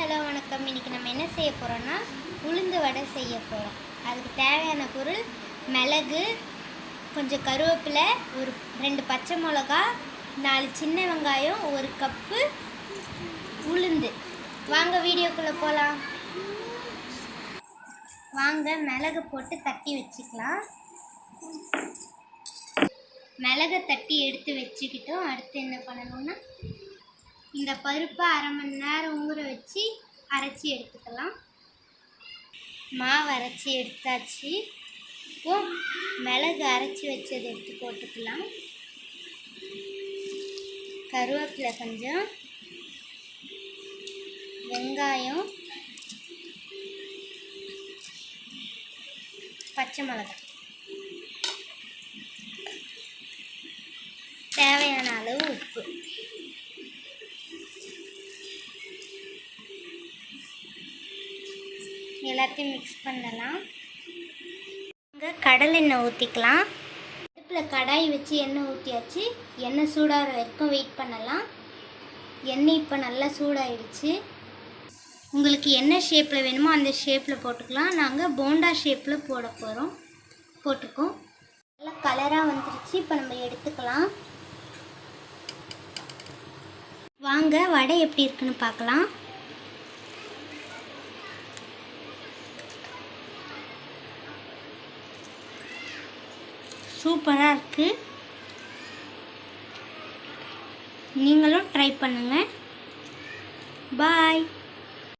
Hello வணக்கம். இன்னைக்கு நம்ம என்ன செய்ய போகிறோம்னா உளுந்து வடை செய்ய போகிறோம் அதுக்கு தேவையான பொருள் மிளகு கொஞ்சம் கருவேப்பிலை ஒரு ரெண்டு பச்சை மிளகா நாலு சின்ன வெங்காயம் ஒரு கப்பு உளுந்து. வாங்க வீடியோக்குள்ளே போகலாம் வாங்க மிளகு போட்டு தட்டி வச்சுக்கலாம். மிளகை தட்டி எடுத்து வச்சுக்கிட்டோம். அடுத்து என்ன பண்ணணும்னா இந்த பருப்பை அரை மணி நேரம் ஊற வச்சு அரைச்சி எடுத்துக்கலாம். மாவு அரைச்சி எடுத்தாச்சு. இப்போ மிளகு அரைச்சி வச்சதை எடுத்து போட்டுக்கலாம். கருவேப்பிலை கொஞ்சம் வெங்காயம் பச்சை மிளகாய் தேவையான அளவு உப்பு. எல்லாத்தையும் மிக்ஸ் பண்ணலாம். இங்கே கடலெண்ணெய் ஊற்றிக்கலாம் அடுப்பில் கடாய் வச்சு எண்ணெய் ஊற்றியாச்சு எண்ணெய் சூடாகிற வரைக்கும் வெயிட் பண்ணலாம். எண்ணெய் இப்போ நல்லா சூடாயிடுச்சு. உங்களுக்கு என்ன ஷேப்பில் வேணுமோ அந்த ஷேப்பில் போட்டுக்கலாம். நாங்கள் போண்டா ஷேப்பில் போட போகிறோம் போட்டிருக்கோம் நல்லா கலராக வந்துருச்சு. இப்போ நம்ம எடுத்துக்கலாம். வாங்க வடை எப்படி இருக்குன்னு பார்க்கலாம். சூப்பராக இருக்குது நீங்களும் ட்ரை பண்ணுங்கள் பாய்